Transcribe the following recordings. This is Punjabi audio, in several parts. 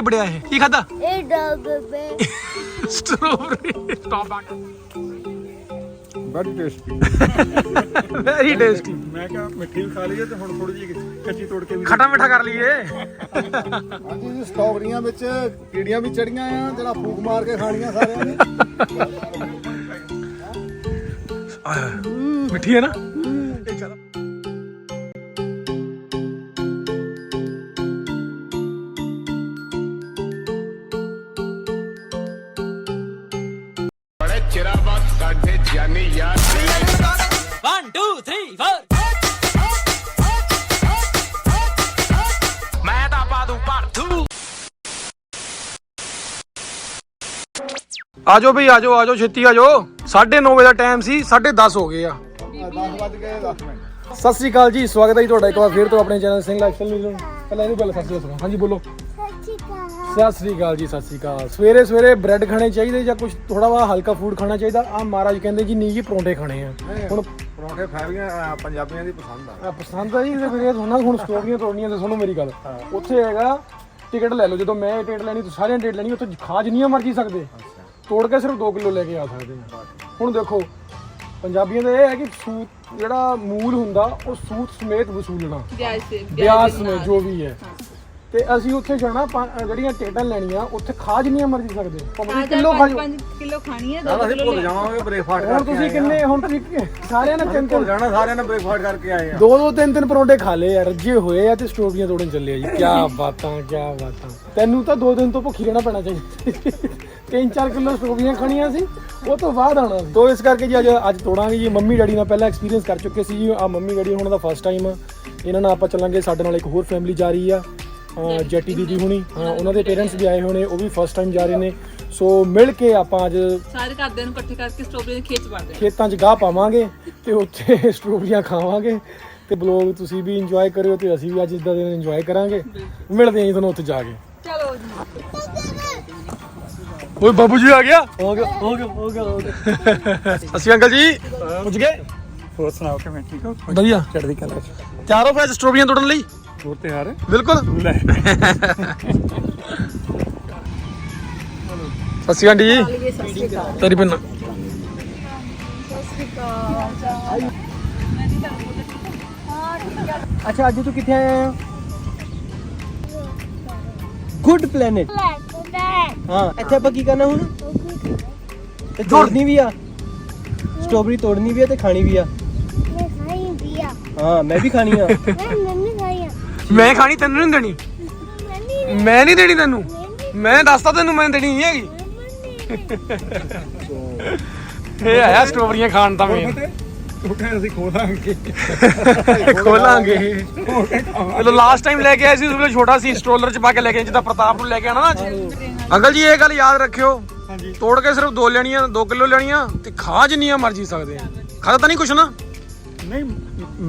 ਲਿਬੜਿਆ ਇਹ ਕੀ ਖਾਦਾ ਇਹ ਡੱਬ ਬੇ ਸਟ੍ਰਾਬੇਰੀ ਟੌਪਾਕ ਬੜੀ ਟੇਸਟੀ ਵੈਰੀ ਟੇਸਟੀ ਮੈਂ ਕਿਹਾ ਮਿੱਠੀ ਵੀ ਖਾ ਲਈਏ ਤੇ ਹੁਣ ਥੋੜੀ ਜਿਹੀ ਕੱਚੀ ਤੋੜ ਕੇ ਵੀ ਖਟਾ ਮਿੱਠਾ ਕਰ ਲਈਏ ਹਾਂਜੀ ਜੀ ਸਟ੍ਰਾਬੇਰੀਆਂ ਵਿੱਚ ਕੀੜੀਆਂ ਵੀ ਚੜੀਆਂ ਆ ਜਿਹੜਾ ਫੂਕ ਮਾਰ ਕੇ ਖਾਣੀਆਂ ਸਾਰਿਆਂ ਨੇ ਮਿੱਠੀ ਹੈ ਨਾ ਆਜੋ ਬਈ ਆਜੋ ਆਜੋ ਛੇਤੀ ਆਜੋ। 9:30 ਵਜੇ ਦਾ ਟਾਈਮ ਸੀ 10:30 ਹੋ ਗਏ ਆ। 10 ਵੱਜ ਗਏ 10 ਮਿੰਟ ਸਤਿ ਸ੍ਰੀ ਅਕਾਲ ਜੀ ਸਵਾਗਤ ਹੈ ਜੀ ਤੁਹਾਡਾ ਇੱਕ ਵਾਰ ਫਿਰ ਤੋਂ ਆਪਣੇ ਚੈਨਲ ਸਿੰਘ ਲਾਈਫਸਟਾਈਲ ਨਿਊਜ਼ ਨੂੰ। ਪਹਿਲਾਂ ਇਹਨੂੰ ਪਹਿਲਾਂ ਸਤਿ ਸ੍ਰੀ ਅਕਾਲ। ਹਾਂਜੀ ਬੋਲੋ। ਸਤਿ ਸ੍ਰੀ ਅਕਾਲ ਜੀ ਸਤਿ ਸ੍ਰੀ ਅਕਾਲ। ਸਵੇਰੇ ਸਵੇਰੇ ਬ੍ਰੈਡ ਖਾਣੇ ਚਾਹੀਦੇ ਜਾਂ ਕੁਝ ਥੋੜਾ ਵਾ ਹਲਕਾ ਫੂਡ ਖਾਣਾ ਚਾਹੀਦਾ? ਆ ਮਹਾਰਾਜ ਕਹਿੰਦੇ ਜੀ ਨਹੀਂ ਜੀ ਪਰੌਂਠੇ ਖਾਣੇ ਆ। ਹੁਣ ਪਰੌਂਠੇ ਫੈਵੀਆਂ ਪੰਜਾਬੀਆਂ ਦੀ ਪਸੰਦ ਆ। ਪਸੰਦ ਆ ਜੀ ਤੇ ਫਿਰ ਇਹ ਤੁਹਾਨੂੰ ਹੁਣ ਸਟੋਰੀਆਂ ਤੋੜਨੀਆਂ ਤੇ ਸੁਣੋ ਮੇਰੀ ਗੱਲ। ਉੱਥੇ ਹੈਗਾ ਟਿਕਟ ਲੈ ਲਓ ਜਦੋਂ ਮੈਂ ਟਿਕਟ ਲੈਣੀ ਤੁਸੀਂ ਸਾਰਿਆਂ ਨੇ ਟਿਕਟ ਲੈਣੀ ਉੱਥੇ ਖਾ ਜਿੰਨੀਆਂ ਮਰਜ਼ੀ ਸਕਦੇ। ਤੋੜ ਕੇ ਸਿਰਫ 2 ਕਿਲੋ ਲੈ ਕੇ ਆ ਸਕਦੇ ਆ ਹੁਣ ਦੇਖੋ ਪੰਜਾਬੀਆਂ ਦਾ ਇਹ ਹੈ ਕਿ ਸੂਤ ਜਿਹੜਾ ਮੂਲ ਹੁੰਦਾ ਉਹ ਸੂਤ ਸਮੇਤ ਵਸੂਲਣਾ। ਵਿਆਜ ਸਮੇਤ ਜੋ ਵੀ ਹੈ। ਤੇ ਅਸੀਂ ਉੱਥੇ ਜਾਣਾ ਜਿਹੜੀਆਂ ਟਿਕਟਾਂ ਲੈਣੀਆਂ ਉੱਥੇ ਖਾ ਜਿੰਨੀਆਂ ਮਰਜ਼ੀ ਸਕਦੇ। ਭਾਵੇਂ ਕਿਲੋ ਖਾ ਜਾਓ 5 ਕਿਲੋ ਖਾਣੀ ਹੈ 2 ਨਾਲ ਅਸੀਂ ਕਿਲੋ ਭੁੱਲ ਜਾਵਾਂਗੇ ਬ੍ਰੇਕਫਾਸਟ ਹੁਣ ਕਰਕੇ ਤੁਸੀਂ ਕਿੰਨੇ ਹੁਣ ਤੁਸੀਂ ਸਾਰਿਆਂ ਨੇ ਤਿੰਨ ਭੁੱਲ ਤਿੰਨ ਜਾਣਾ ਸਾਰਿਆਂ ਨੇ ਬ੍ਰੇਕਫਾਸਟ ਕਰਕੇ ਆਏ ਆ। ਦੋ ਦੋ ਤਿੰਨ ਤਿੰਨ ਪਰੌਂਠੇ ਖਾ ਲਏ ਯਾਰ ਰੱਜੇ ਹੋਏ ਆ ਤੇ ਸਟ੍ਰੋਬਰੀਆਂ ਤੋੜਨ ਚੱਲੇ ਆ ਜੀ। ਕੀ ਬਾਤਾਂ ਕੀ ਬਾਤਾਂ। ਤੈਨੂੰ ਤਾਂ ਦੋ ਦਿਨ ਤੋਂ ਭੁੱਖੀ ਰਹਿਣਾ ਪੈਣਾ ਚਾਹੀਦਾ। ਤਿੰਨ ਚਾਰ ਕਿਲੋ ਸਟ੍ਰੋਬਰੀਆਂ ਖਾਣੀਆਂ ਸੀ ਉਹ ਤੋਂ ਬਾਅਦ ਆਣਾ ਸੀ। ਤੋਂ ਇਸ ਕਰਕੇ ਜੀ ਅੱਜ ਅੱਜ ਤੋੜਾਂਗੇ ਜੀ। ਮੰਮੀ ਡੈਡੀ ਨਾਲ ਪਹਿਲਾਂ ਐਕਸਪੀਰੀਅੰਸ ਕਰ ਚੁੱਕੇ ਸੀ ਜੀ। ਆ ਮੰਮੀ ਡੈਡੀ ਹੁਣ ਦਾ ਫਸਟ ਟਾਈਮ ਆ ਇਹਨਾਂ ਨਾਲ ਆਪਾਂ ਚੱਲਾਂਗੇ। ਸਾਡੇ ਨਾਲ ਇੱਕ ਹੋਰ ਫੈਮਿਲੀ ਜਾ ਰਹੀ ਆ ਜੈਟੀ ਦੀਦੀ ਹੁਣੀ। ਹਾਂ, ਉਹਨਾਂ ਦੇ ਪੇਰੈਂਟਸ ਵੀ ਆਏ ਹੋਣੇ ਉਹ ਵੀ ਫਸਟ ਟਾਈਮ ਜਾ ਰਹੇ ਨੇ। ਸੋ ਮਿਲ ਕੇ ਆਪਾਂ ਅੱਜ ਸਾਰੇ ਘਰਦਿਆਂ ਨੂੰ ਇਕੱਠੇ ਕਰਕੇ ਸਟ੍ਰਾਬੇਰੀ ਦੇ ਖੇਤ ਚ ਵੜਦੇ ਖੇਤਾਂ 'ਚ ਗਾਹ ਪਾਵਾਂਗੇ ਤੇ ਉੱਥੇ ਸਟ੍ਰਾਬੇਰੀਆਂ ਖਾਵਾਂਗੇ। ਤੇ ਬਲੌਗ ਤੁਸੀਂ ਵੀ ਇੰਜੋਏ ਕਰਿਓ ਤੇ ਅਸੀਂ ਵੀ ਅੱਜ ਇਦਾਂ ਦੇ ਇੰਜੋਏ ਕਰਾਂਗੇ। ਮਿਲਦੇ ਆਂ ਜੀ ਤੁਹਾਨੂੰ ਉੱਥੇ ਜਾ ਕੇ। ਚਲੋ ਜੀ। ਓਏ ਬਾਬੂ ਜੀ ਆ ਗਿਆ ਹੋ ਗਿਆ ਹੋ ਗਿਆ ਹੋ ਗਿਆ ਹੋ ਗਿਆ ਅਸੀਂ ਅੰਕਲ ਜੀ ਪੁੱਜ ਗਏ ਹੋਰ ਸੁਣਾਓ ਕਿਵੇਂ ਠੀਕ ਹੋ ਵਧੀਆ ਚੜ੍ਹਦੀ ਕਲਾ ਚ ਤਿਆਰ ਹੋ ਫਿਰ ਸਟ੍ਰਾਬੇਰੀਆਂ ਤੋੜਨ ਲਈ ਹੋਰ ਤਿਆਰ ਬਿਲਕੁਲ ਲੈ ਸਤਿ ਸ਼੍ਰੀ ਅਕਾਲ ਜੀ ਤੇਰੀ ਪਿੰਨ ਅੱਛਾ ਅੱਜ ਤੂੰ ਕਿੱਥੇ ਆਇਆ ਹੈ ਗੁੱਡ ਪਲੈਨਟ ਹਾਂ ਇੱਥੇ ਆਪਾਂ ਕੀ ਕਰਨਾ ਹੁਣ? ਤੇ ਤੋੜਨੀ ਵੀ ਆ। ਸਟ੍ਰਾਬੇਰੀ ਤੋੜਨੀ ਵੀ ਆ ਤੇ ਖਾਣੀ ਵੀ ਆ। ਮੈਂ ਖਾਈ ਹਾਂ ਮੈਂ ਵੀ ਖਾਣੀ ਆ। ਮੈਂ ਨੰਨੀ ਖਾਈ ਆ। ਮੈਂ ਖਾਣੀ ਤੈਨੂੰ ਨਹੀਂ ਦੇਣੀ? ਮੈਂ ਨਹੀਂ ਦੇਣੀ ਤੈਨੂੰ? ਮੈਂ ਦੱਸਤਾ ਤੈਨੂੰ ਮੈਂ ਦੇਣੀ ਨਹੀਂ ਹੈਗੀ। ਇਹ ਆਇਆ ਸਟ੍ਰਾਬੇਰੀਆਂ ਖਾਣ ਦਾ ਮੈਂ। ਕਹਿੰਦਾ ਅਸੀਂ ਖੋਲਾਂਗੇ। ਖੋਲਾਂਗੇ। ਚਲੋ ਲਾਸਟ ਟਾਈਮ ਲੈ ਕੇ ਆਏ ਸੀ ਉਸ ਵੇਲੇ ਛੋਟਾ ਸੀ ਸਟ੍ਰੋਲਰ ਚ ਪਾ ਕੇ ਲੈ ਕੇ ਜਿੱਦਾਂ ਪ੍ਰਤਾਪ ਨੂੰ ਲੈ ਕੇ ਆਣਾ ਨਾ ਅੱਜ। ਅੰਕਲ ਜੀ ਇਹ ਗੱਲ ਯਾਦ ਰੱਖਿਓ। ਤੋੜ ਕੇ ਸਿਰਫ ਦੋ ਲੈਣੀਆਂ 2 ਕਿਲੋ ਲੈਣੀਆਂ ਤੇ ਖਾ ਜਿੰਨੀਆਂ ਮਰਜ਼ੀ ਸਕਦੇ ਆ। ਖਾਦਾ ਤਾਂ ਨਹੀਂ ਕੁਛ ਨਾ? ਨਹੀਂ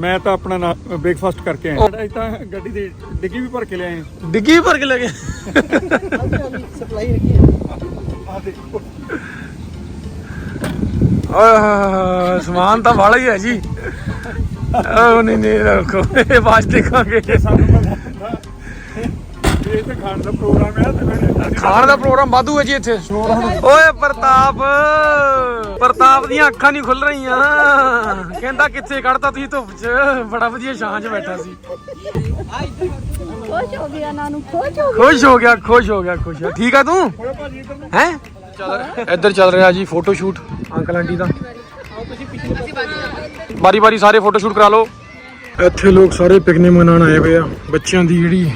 ਮੈਂ ਤਾਂ ਆਪਣਾ ਬ੍ਰੇਕਫਾਸਟ ਕਰਕੇ ਆਇਆ। ਅਸੀਂ ਤਾਂ ਗੱਡੀ ਦੀ ਡਿੱਗੀ ਵੀ ਭਰ ਕੇ ਲਿਆਏ ਡਿੱਗੀ ਵੀ ਭਰ ਕੇ ਲੈ ਗਏ। ਸਪਲਾਈ ਰੱਖੀ ਆ। ਓਏ ਸਮਾਨ ਤਾਂ ਵਾਲਾ ਹੀ ਹੈ ਜੀ। ਉਹ ਨਹੀਂ ਨਹੀਂ ਰੱਖੋ। ਇਹ ਬਾਅਦ ਦੇਖਾਂਗੇ। ਇਹ ਤਾਂ ਖਾਣ ਦਾ ਪ੍ਰੋਗਰਾਮ ਹੈ ਤੇ ਫਿਰ ਖਾਣ ਦਾ ਪ੍ਰੋਗਰਾਮ ਵਾਧੂ ਹੈ ਜੀ ਇੱਥੇ। ਓਏ ਪ੍ਰਤਾਪ। ਪ੍ਰਤਾਪ ਦੀਆਂ ਅੱਖਾਂ ਨਹੀਂ ਖੁੱਲ ਰਹੀਆਂ। ਕਹਿੰਦਾ ਕਿੱਥੇ ਕੱਢਤਾ ਤੁਸੀਂ ਧੁੱਪ 'ਚ? ਬੜਾ ਵਧੀਆ ਛਾਂ 'ਚ ਬੈਠਾ ਸੀ। ਖੁਸ਼ ਹੋ ਗਿਆ ਨਾਨੂ ਖੁਸ਼ ਹੋ ਖੁਸ਼ ਹੋ ਗਿਆ ਖੁਸ਼ ਹੋ ਗਿਆ ਖੁਸ਼ ਹੋ ਠੀਕ ਆ ਤੂੰ? ਹੈ? ਇੱਧਰ ਚੱਲ ਰਿਹਾ ਜੀ ਫੋਟੋ ਸ਼ੂਟ ਅੰਕਲ ਆਂਟੀ ਦਾ। ਬਾਰੀ ਬਾਰੀ ਸਾਰੇ ਫੋਟੋ ਸ਼ੂਟ ਕਰਾ ਲਓ। ਇੱਥੇ ਲੋਕ ਸਾਰੇ ਪਿਕਨਿਕ ਮਨਾਉਣ ਆਏ ਹੋਏ ਆ। ਬੱਚਿਆਂ ਦੀ ਜਿਹੜੀ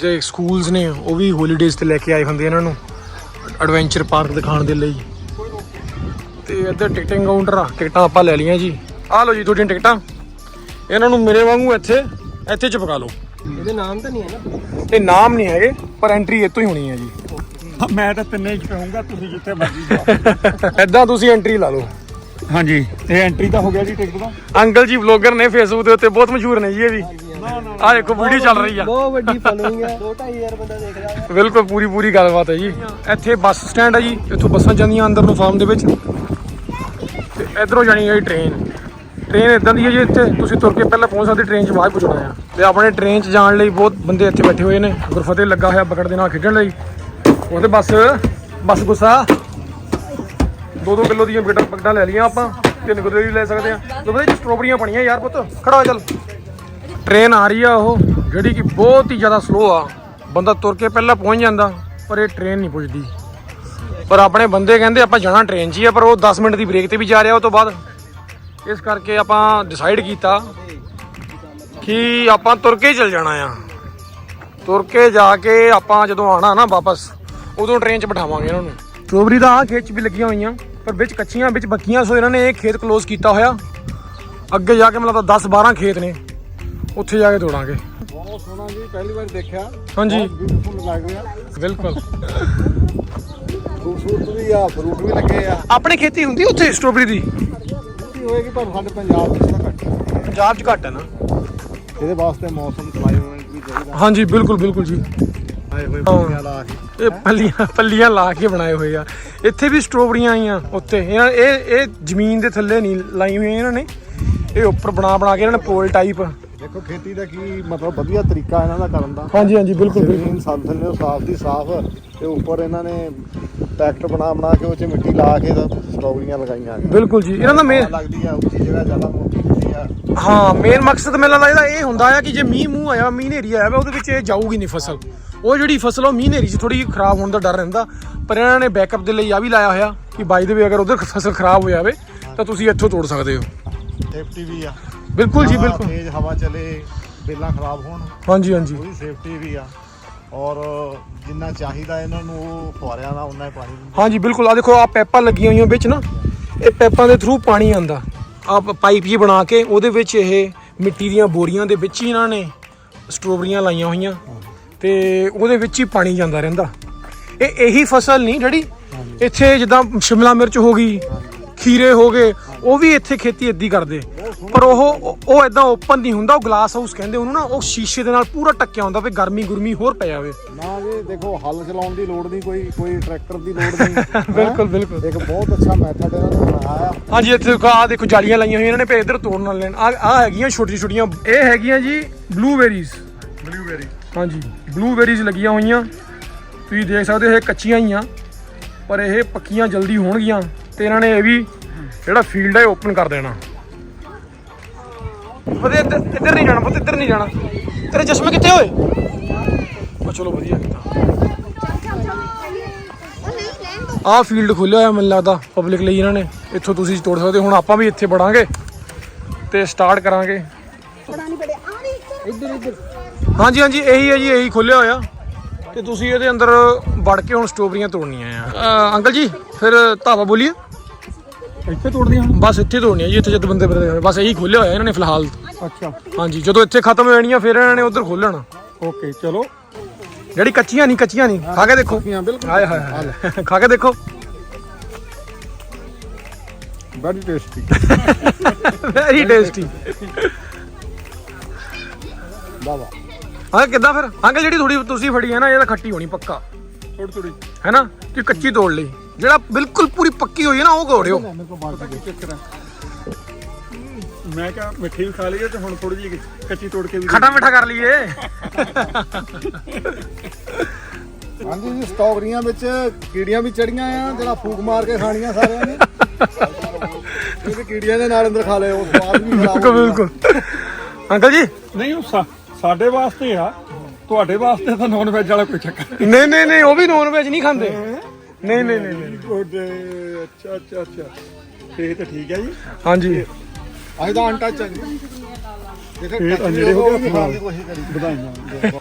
ਜੇ ਸਕੂਲਸ ਨੇ ਉਹ ਵੀ ਹੌਲੀਡੇਜ਼ ਤੇ ਲੈ ਕੇ ਆਏ ਹੁੰਦੇ ਇਹਨਾਂ ਨੂੰ। ਐਡਵੈਂਚਰ ਪਾਰਕ ਦਿਖਾਉਣ ਦੇ ਲਈ। ਤੇ ਇੱਧਰ ਟਿਕਟਿੰਗ ਕਾਊਂਟਰ ਆ ਟਿਕਟਾਂ ਆਪਾਂ ਲੈ ਲਈਆਂ ਜੀ। ਆ ਲਓ ਜੀ ਤੁਹਾਡੀਆਂ ਟਿਕਟਾਂ। ਇਹਨਾਂ ਨੂੰ ਮੇਰੇ ਵਾਂਗੂ ਇੱਥੇ ਇੱਥੇ ਚਪਕਾ ਲਓ। ਇਹਦੇ ਨਾਮ ਤਾਂ ਨਹੀਂ ਹੈ ਨਾ। ਇਹ ਨਾਮ ਨਹੀਂ ਹੈਗੇ ਪਰ ਐਂਟਰੀ ਇੱਥੋਂ ਹੀ ਹੋਣੀ ਹੈ ਜੀ। ਮੈਂ ਤਾਂ ਤਿੰਨੇ ਚ ਕਹੂੰਗਾ ਤੁਸੀਂ ਜਿੱਥੇ ਮਰਜ਼ੀ ਜਾਓ। ਐਦਾਂ ਤੁਸੀਂ ਐਂਟਰੀ ਲਾ ਲਓ। ਹਾਂਜੀ ਇਹ ਐਂਟਰੀ ਤਾਂ ਹੋ ਗਿਆ ਜੀ ਟਿਕਟ ਦਾ ਅੰਕਲ ਜੀ ਵਲੌਗਰ ਨੇ ਫੇਸਬੁੱਕ ਦੇ ਉੱਤੇ ਬਹੁਤ ਮਸ਼ਹੂਰ ਨੇ ਜੀ ਇਹ ਵੀ। ਆਹ ਦੇਖੋ ਵੀਡੀਓ ਚੱਲ ਰਹੀ ਆ। ਬਹੁਤ ਵੱਡੀ ਫੋਲੋਇੰਗ ਹੈ 2-2500 ਬੰਦਾ ਦੇਖ ਰਿਹਾ ਹੈ ਬਿਲਕੁਲ ਪੂਰੀ ਪੂਰੀ ਗੱਲਬਾਤ ਹੈ ਜੀ। ਇੱਥੇ ਬੱਸ ਸਟੈਂਡ ਹੈ ਜੀ ਇੱਥੋਂ ਬੱਸਾਂ ਜਾਂਦੀਆਂ ਅੰਦਰ ਨੂੰ ਫਾਰਮ ਦੇ ਵਿੱਚ। ਤੇ ਇਧਰੋਂ ਜਾਣੀ ਹੈ ਟ੍ਰੇਨ ਟ੍ਰੇਨ ਇਦਾਂ ਦੀ ਹੈ ਜੀ ਇੱਥੇ ਤੁਸੀਂ ਤੁਰ ਕੇ ਪਹਿਲਾਂ ਪਹੁੰਚ ਸਕਦੇ ਟ੍ਰੇਨ 'ਚ ਬਾਅਦ ਪਹੁੰਚਣਾ ਆ। ਤੇ ਆਪਣੇ ਟ੍ਰੇਨ 'ਚ ਜਾਣ ਲਈ ਬਹੁਤ ਬੰਦੇ ਇੱਥੇ ਬੈਠੇ ਹੋਏ ਨੇ। ਗੁਰਫਤਿਹ ਲੱਗਾ ਹੋਇਆ ਬਕੜ ਦੇ ਨਾਲ ਖੇਡਣ ਲਈ। ਉਹਦੇ ਬਸ ਬਸ ਗੁੱਸਾ। 2-2 ਕਿਲੋ ਦੀਆਂ ਬਕਟਾਂ ਬਕਟਾਂ ਲੈ ਲਈਆਂ ਆਪਾਂ, ਤਿੰਨ ਕਿਲੋ ਵੀ ਲੈ ਸਕਦੇ ਆ ਤੇ ਉਹਦੇ 'ਚ ਸਟ੍ਰਾਬੇਰੀਆਂ ਬਣੀਆਂ ਯਾਰ ਪੁੱਤ। ਖੜਾ ਹੋ ਚੱਲ। ਟ੍ਰੇਨ ਆ ਰਹੀ ਆ ਉਹ, ਜਿਹੜੀ ਕਿ ਬਹੁਤ ਹੀ ਜ਼ਿਆਦਾ ਸਲੋ ਆ। ਬੰਦਾ ਤੁਰ ਕੇ ਪਹਿਲਾਂ ਪਹੁੰਚ ਜਾਂਦਾ, ਪਰ ਇਹ ਟ੍ਰੇਨ ਨਹੀਂ ਪੁੱਜਦੀ। ਪਰ ਆਪਣੇ ਬੰਦੇ ਕਹਿੰਦੇ ਆਪਾਂ ਜਾਣਾ ਟ੍ਰੇਨ 'ਚ ਹੀ ਆ, ਪਰ ਉਹ 10 ਮਿੰਟ ਦੀ ਬ੍ਰੇਕ ਤੇ ਵੀ ਜਾ ਰਿਹਾ ਉਹ ਤੋਂ ਬਾਅਦ। ਇਸ ਕਰਕੇ ਆਪਾਂ ਡਿਸਾਈਡ ਕੀਤਾ ਕਿ ਆਪਾਂ ਤੁਰ ਕੇ ਹੀ ਚੱਲ ਜਾਣਾ ਆ। ਤੁਰ ਕੇ ਜਾ ਕੇ ਆਪਾਂ ਜਦੋਂ ਆਣਾ ਨਾ ਵਾਪਸ ਉਦੋਂ ਟ੍ਰੇਨ 'ਚ ਬਿਠਾਵਾਂਗੇ ਇਹਨਾਂ ਨੂੰ। ਸਟ੍ਰਾਬੇਰੀ ਦਾ ਆ ਖੇਤ 'ਚ ਵੀ ਲੱਗੀਆਂ ਹੋਈਆਂ ਪਰ ਵਿੱਚ ਕੱਚੀਆਂ ਵਿੱਚ ਬੱਕੀਆਂ ਸੋ ਇਹਨਾਂ ਨੇ ਇਹ ਖੇਤ ਕਲੋਜ਼ ਕੀਤਾ ਹੋਇਆ। ਅੱਗੇ ਜਾ ਕੇ ਮਤਲਬ 10 12 ਖੇਤ ਨੇ। ਉੱਥੇ ਜਾ ਕੇ ਤੋੜਾਂਗੇ। ਬਹੁਤ ਸੋਹਣਾ ਜੀ ਪਹਿਲੀ ਵਾਰ ਦੇਖਿਆ। ਹਾਂਜੀ। ਬਿਊਟੀਫੁਲ ਲੱਗ ਰਿਹਾ। ਬਿਲਕੁਲ। ਖੂਬਸੂਰਤ ਵੀ ਆ ਫਰੂਟ ਵੀ ਲੱਗੇ ਆ। ਆਪਣੇ ਖੇਤੀ ਹੁੰਦੀ ਉੱਥੇ ਸਟ੍ਰਾਬੇਰੀ ਦੀ? ਹੋਏਗੀ ਪਰ ਸਾਡੇ ਪੰਜਾਬ ਵਿੱਚ ਤਾਂ ਘੱਟ। ਪੰਜਾਬ 'ਚ ਘੱਟ ਹੈ ਨਾ। ਇਹਦੇ ਵਾਸਤੇ ਮੌਸਮ ਕਲਾਈਮੇਟ ਵੀ ਚਾਹੀਦਾ। ਹਾਂਜੀ ਬਿਲਕੁਲ ਬਿਲਕੁਲ ਜੀ। ਆਏ ਹੋਏ ਹਾਂ। ਪੱਤੀਆਂ ਲਾ ਕੇ। ਇਹ ਪੱਲੀਆਂ ਪੱਲੀਆਂ ਲਾ ਕੇ ਬਣਾਏ ਹੋਏ ਆ। ਇੱਥੇ ਵੀ ਸਟ੍ਰਾਬੇਰੀਆਂ ਆਈਆਂ ਉੱਤੇ। ਇਹਨਾਂ ਇਹ ਇਹ ਜ਼ਮੀਨ ਦੇ ਥੱਲੇ ਨਹੀਂ ਲਾਈ ਹੋਈਆਂ ਇਹਨਾਂ ਨੇ। ਇਹ ਉੱਪਰ ਬਣਾ ਬਣਾ ਕੇ ਇਹਨਾਂ ਨੇ ਪੋਲ ਟਾਈਪ ਦੇਖੋ ਖੇਤੀ ਦਾ ਕੀ ਮਤਲਬ ਵਧੀਆ ਤਰੀਕਾ ਇਹਨਾਂ ਦਾ ਕਰਨ ਦਾ। ਹਾਂਜੀ ਹਾਂਜੀ ਬਿਲਕੁਲ ਬਿਲਕੁਲ। ਜ਼ਮੀਨ ਸਾਫ਼ ਥੱਲੇ ਸਾਫ਼ ਦੀ ਸਾਫ਼ ਤੇ ਉੱਪਰ ਇਹਨਾਂ ਨੇ ਟਰੈਕਟਰ ਬਣਾ ਬਣਾ ਕੇ ਉਹ 'ਚ ਮਿੱਟੀ ਲਾ ਕੇ ਤਾਂ ਸਟ੍ਰਾਬੇਰੀਆਂ ਲਗਾਈਆਂ ਬਿਲਕੁਲ ਜੀ। ਇਹਨਾਂ ਦਾ ਮੇਨ ਲੱਗਦੀ ਆ ਉੱਚੀ ਜਗ੍ਹਾ ਜ਼ਿਆਦਾ ਮੋਟੀ ਹੁੰਦੀ ਆ। ਹਾਂ ਮੇਨ ਮਕਸਦ ਮੈਨੂੰ ਲੱਗਦਾ ਇਹ ਹੁੰਦਾ ਆ ਕਿ ਜੇ ਮੀਂਹ ਮੂੰਹ ਆਇਆ ਮੀਂਹ ਨੇਰੀ ਆਇਆ ਉਹਦੇ ਵਿੱਚ ਇਹ ਜਾਊਗੀ ਨਹੀਂ ਫਸਲ। ਉਹ ਜਿਹੜੀ ਫਸਲ ਉਹ ਮੀਂਹ ਨੇਰੀ 'ਚ ਥੋੜੀ ਖਰਾਬ ਹੋਣ ਦਾ ਡਰ ਰਹਿੰਦਾ ਪਰ ਇਹਨਾਂ ਨੇ ਬੈਕਅਪ ਦੇ ਲਈ ਆ ਵੀ ਲਾਇਆ ਹੋਇਆ ਕਿ ਬਾਈ ਦੇ ਵੀ ਅਗਰ ਉਧਰ ਫਸਲ ਖਰਾਬ ਹੋ ਜਾਵੇ ਤਾਂ ਤੁਸੀਂ ਇੱਥੋਂ ਤੋੜ ਸਕਦੇ ਹੋ। ਸੇਫਟੀ ਵੀ ਆ। ਬਿਲਕੁਲ ਜੀ ਬਿਲਕੁਲ। ਤੇਜ਼ ਹਵਾ ਚੱਲੇ ਬੇਲਾਂ ਖਰਾਬ ਹੋਣ ਹਾਂਜੀ ਹਾਂਜੀ। ਉਹਦੀ ਸੇਫਟੀ ਵੀ ਆ। ਔਰ ਜਿੰਨਾ ਚਾਹੀਦਾ ਇਹਨਾਂ ਨੂੰ ਉਹ ਫੁਆਰਿਆਂ ਦਾ ਹੀ ਪਾਣੀ ਦਿੰਦੇ। ਹਾਂਜੀ ਬਿਲਕੁਲ। ਆ ਦੇਖੋ ਆ ਪੈਪਾਂ ਲੱਗੀਆਂ ਹੋਈਆਂ ਵਿੱਚ ਨਾ ਇਹ ਪੈਪਾਂ ਦੇ ਥਰੂ ਪਾਣੀ ਆਂਦਾ ਆ ਪਾਈਪ ਜੀ ਬਣਾ ਕੇ ਉਹਦੇ ਵਿੱਚ ਇਹ ਮਿੱਟੀ ਦੀਆਂ ਬੋਰੀਆਂ ਦੇ ਵਿੱਚ ਹੀ ਇਹਨਾਂ ਨੇ ਸਟ੍ਰਾਬੇਰੀਆਂ ਲਾਈਆਂ ਹੋਈਆਂ। ਤੇ ਉਹਦੇ ਵਿੱਚ ਹੀ ਪਾਣੀ ਜਾਂਦਾ ਰਹਿੰਦਾ। ਇਹ ਇਹੀ ਫਸਲ ਨਹੀਂ ਜਿਹੜੀ ਇੱਥੇ ਜਿੱਦਾਂ ਸ਼ਿਮਲਾ ਮਿਰਚ ਹੋ ਗਈ ਖੀਰੇ ਹੋ ਗਏ ਉਹ ਵੀ ਇੱਥੇ ਖੇਤੀ ਇੱਦੀ ਕਰਦੇ। ਪਰ ਉਹ ਉਹ ਇਦਾਂ ਓਪਨ ਨਹੀਂ ਹੁੰਦਾ ਉਹ ਗਲਾਸ ਹਾਊਸ ਕਹਿੰਦੇ ਉਹਨੂੰ ਨਾ ਉਹ ਸ਼ੀਸ਼ੇ ਦੇ ਨਾਲ ਪੂਰਾ ਟੱਕਿਆ ਹੁੰਦਾ ਵੀ ਗਰਮੀ ਗੁਰਮੀ ਹੋਰ ਪੈ ਜਾਵੇ। ਨਾ ਜੀ ਦੇਖੋ ਹੱਲ ਚਲਾਉਣ ਦੀ ਲੋੜ ਨਹੀਂ ਕੋਈ ਕੋਈ ਟਰੈਕਟਰ ਦੀ ਲੋੜ ਨਹੀਂ। ਬਿਲਕੁਲ ਬਿਲਕੁਲ। ਇੱਕ ਬਹੁਤ ਅੱਛਾ ਮੈਥਡ ਇਹਨਾਂ ਨੇ ਬਣਾਇਆ। ਹਾਂਜੀ ਇੱਥੇ ਦੇਖੋ ਆ ਦੇਖੋ ਜਾਲੀਆਂ ਲਾਈਆਂ ਹੋਈਆਂ ਇਹਨਾਂ ਨੇ ਪੇ ਇਧਰ ਤੋੜਨ ਨਾਲ ਲੈਣ ਆ ਆ ਹੈਗੀਆਂ ਛੋਟੀ ਛੋਟੀਆਂ ਇਹ ਹੈਗੀਆਂ ਜੀ ਬਲੂਬੇਰੀਜ਼ ਬਲੂਬੇਰੀ ਹਾਂਜੀ। ਬਲੂਬੇਰੀਜ਼ ਲੱਗੀਆਂ ਹੋਈਆਂ। ਤੁਸੀਂ ਦੇਖ ਸਕਦੇ ਹੋ ਇਹ ਕੱਚੀਆਂ ਹੀ ਆ। ਪਰ ਇਹ ਪੱਕੀਆਂ ਜਲਦੀ ਹੋਣਗੀਆਂ ਤੇ ਇਹਨਾਂ ਨੇ ਇਹ ਵੀ ਜਿਹੜਾ ਫੀਲਡ ਹੈ ਓਪਨ ਕਰ ਦੇਣਾ। ਵਧੀਆ ਇੱਧਰ ਇੱਧਰ ਨਹੀਂ ਜਾਣਾ ਪੁੱਤ ਇੱਧਰ ਨਹੀਂ ਜਾਣਾ। ਤੇਰੇ ਚਸ਼ਮੇ ਕਿੱਥੇ ਹੋਏ? ਉਹ ਚਲੋ ਵਧੀਆ ਕੀਤਾ। ਆਹ ਫੀਲਡ ਖੋਲਿਆ ਹੋਇਆ ਮੈਨੂੰ ਲੱਗਦਾ ਪਬਲਿਕ ਲਈ ਇਹਨਾਂ ਨੇ। ਇੱਥੋਂ ਤੁਸੀਂ ਤੋੜ ਸਕਦੇ ਹੋ। ਹੁਣ ਆਪਾਂ ਵੀ ਇੱਥੇ ਵੜਾਂਗੇ ਤੇ ਸਟਾਰਟ ਕਰਾਂਗੇ। ਹਾਂਜੀ ਹਾਂਜੀ ਇਹੀ ਹੈ ਜੀ ਇਹੀ ਖੋਲਿਆ ਹੋਇਆ। ਤੇ ਤੁਸੀਂ ਇਹਦੇ ਅੰਦਰ ਵੜ ਕੇ ਹੁਣ ਸਟ੍ਰਾਬੇਰੀਆਂ ਤੋੜਨੀਆਂ ਆ। ਅੰਕਲ ਜੀ ਫਿਰ ਧਾਵਾ ਬੋਲੀਏ। ਇੱਥੇ ਤੋੜਦੀਆਂ ਹੁਣ ਬਸ ਇੱਥੇ ਤੋੜਨੀਆਂ ਜੀ ਇੱਥੇ ਜਦ ਬੰਦੇ। ਬਸ ਇਹੀ ਖੋਲਿਆ ਹੋਇਆ ਇਹਨਾਂ ਨੇ ਫਿਲਹਾਲ। ਅੱਛਾ। ਹਾਂਜੀ ਜਦੋਂ ਇੱਥੇ ਖਤਮ ਹੋ ਜਾਣੀਆਂ ਫਿਰ ਇਹਨਾਂ ਨੇ ਉਧਰ ਖੋਲਣਾ ਓਕੇ ਚਲੋ। ਜਿਹੜੀ ਕੱਚੀਆਂ ਨਹੀਂ ਕੱਚੀਆਂ ਨਹੀਂ। ਖਾ ਕੇ ਦੇਖੋ। ਹਾਏ ਹਾਏ ਖਾ ਕੇ ਦੇਖੋ। ਬੜੀ ਟੇਸਟੀ ਵੈਰੀ ਟੇਸਟੀ ਵਾਵਾ ਹਾਂ ਕਿੱਦਾਂ ਫਿਰ? ਅੰਕਲ ਜਿਹੜੀ ਥੋੜੀ ਤੁਸੀਂ ਫੜੀ ਹੈ ਨਾ ਇਹ ਤਾਂ ਖੱਟੀ ਹੋਣੀ ਪੱਕਾ। ਥੋੜੀ ਥੋੜੀ ਹੈ ਨਾ? ਕਿ ਕੱਚੀ ਤੋੜ ਲਈ। ਜਿਹੜਾ ਬਿਲਕੁਲ ਪੂਰੀ ਪੱਕੀ ਹੋਈ ਹੈ ਨਾ ਉਹ ਕੋੜਿਓ ਮੈਂ ਕਿਹਾ ਮਿੱਠੀ ਵੀ ਖਾ ਲਈਏ ਤੇ ਹੁਣ ਥੋੜੀ ਜਿਹੀ ਕੱਚੀ ਤੋੜ ਕੇ ਵੀ ਖਟਾ ਮਿੱਠਾ ਕਰ ਲਈਏ। ਹਾਂਜੀ ਜੀ ਸਟ੍ਰਾਬੇਰੀਆਂ ਵਿੱਚ ਕੀੜੀਆਂ ਵੀ ਚੜੀਆਂ ਆ ਜਿਹੜਾ ਫੂਕ ਮਾਰ ਕੇ ਖਾਣੀਆਂ ਸਾਰਿਆਂ ਨੇ। ਇਹ ਵੀ ਕੀੜੀਆਂ ਦੇ ਨਾਲ ਅੰਦਰ ਖਾ ਲਏ ਉਹ ਸਵਾਦ ਵੀ ਖਰਾਬ ਬਿਲਕੁਲ ਬਿਲਕੁਲ। ਅੰਕਲ ਜੀ? ਨਹੀਂ ਉਹ ਸਾਡੇ ਵਾਸਤੇ ਆ ਤੁਹਾਡੇ ਵਾਸਤੇ ਤਾਂ ਨੌਨ ਵੈਜ ਵਾਲਾ ਕੋਈ ਚੱਕਰ ਨਹੀਂ। ਨਹੀਂ ਨਹੀਂ ਉਹ ਵੀ ਨੌਨ ਵੈਜ ਨਹੀਂ ਖਾਂਦੇ। ਨਹੀਂ ਨਹੀਂ ਨਹੀਂ ਨਹੀਂ। ਗੁੱਡ ਅੱਛਾ ਅੱਛਾ ਅੱਛਾ। ਇਹ ਤਾਂ ਠੀਕ ਹੈ ਜੀ। ਹਾਂਜੀ। ਅੱਜ ਦਾ ਅਨਟੱਚ ਹੈ ਜੀ। ਦੇਖੋ ਇਹ ਤਾਂ ਹੋ ਕਰੀ। ਵਧਾਈਆਂ।